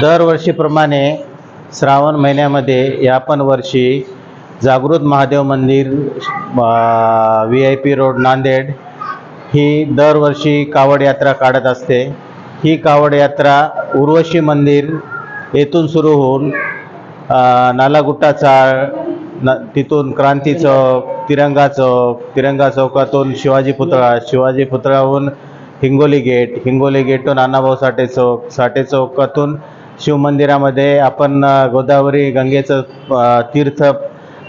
दरवर्षीप्रमाणे श्रावण महिन्यामध्ये या पण वर्षी जागृत महादेव मंदिर V I P road Nanded ही दरवर्षी कावड यात्रा काढत असते. ही कावड यात्रा उर्वशी मंदिर येथून सुरू होऊन नालागुट्टा चाळ न तिथून क्रांती चौक तिरंगा चौक तिरंगा चौकातून शिवाजी पुतळा शिवाजी पुतळाहून हिंगोली गेट हिंगोली गेटहून अण्णाभाऊ साठे चौक साठे चौकातून शिवमंदिरामध्ये आपण गोदावरी गंगेचं तीर्थ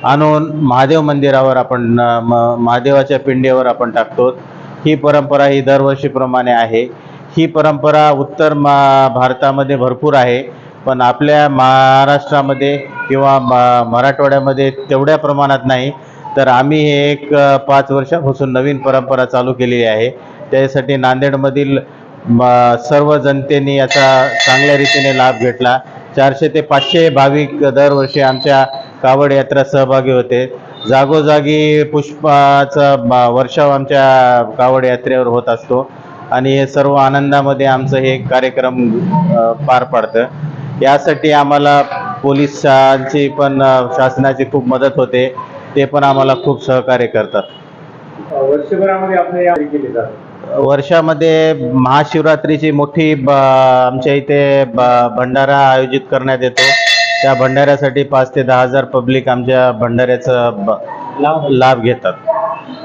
आणून महादेव मंदिरावर आपण म महादेवाच्या पिंडीवर आपण टाकतो. ही परंपरा ही दरवर्षीप्रमाणे आहे. ही परंपरा उत्तर मा भारतामध्ये भरपूर आहे. पण आपल्या महाराष्ट्रामध्ये किंवा म मराठवाड्यामध्ये तेवढ्या प्रमाणात नाही. तर आम्ही हे एक पाच वर्षापासून नवीन परंपरा चालू केलेली आहे. त्यासाठी नांदेडमधील सर्व जनतेने याचा चांगल्या रीतीने लाभ घेतला. चारशे ते पाचशे भाविक दरवर्षी आमच्या कावड यात्रा सहभागी होते. जागोजागी पुष्पाचा वर्षाव आमच्या कावड यात्रेवर होत असतो. आणि हे सर्व आनंदामध्ये आमचं हे कार्यक्रम पार पाडतं. यासाठी आम्हाला पोलिसांची पण शासनाची खूप मदत होते. ते पण आम्हाला खूप सहकार्य करतात. वर्षभरामध्ये आपल्या केली जातात वर्षामध्ये महाशिवरात्रीची मोठी ब आमच्या इथे ब भंडारा आयोजित करण्यात येतो. त्या भंडाऱ्यासाठी पाच ते दहा हजार पब्लिक आमच्या भंडाऱ्याचं ब लाभ घेतात.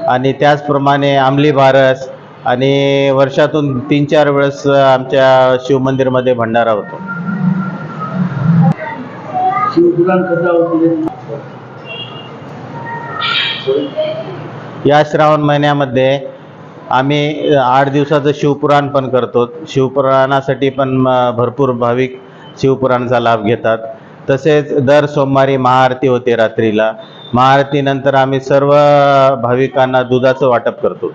आणि त्याचप्रमाणे अंमली भारस आणि वर्षातून तीन चार वेळेस आमच्या शिवमंदिरमध्ये भंडारा होतो. या श्रावण महिन्यामध्ये आम्ही आठ दिवसाचं शिवपुराण पण करतो. शिवपुराणासाठी पण म, भरपूर भाविक शिवपुराणाचा लाभ घेतात. तसेच दर सोमवारी महाआरती होते रात्रीला. महाआरतीनंतर आम्ही सर्व भाविकांना दुधाचं वाटप करतो.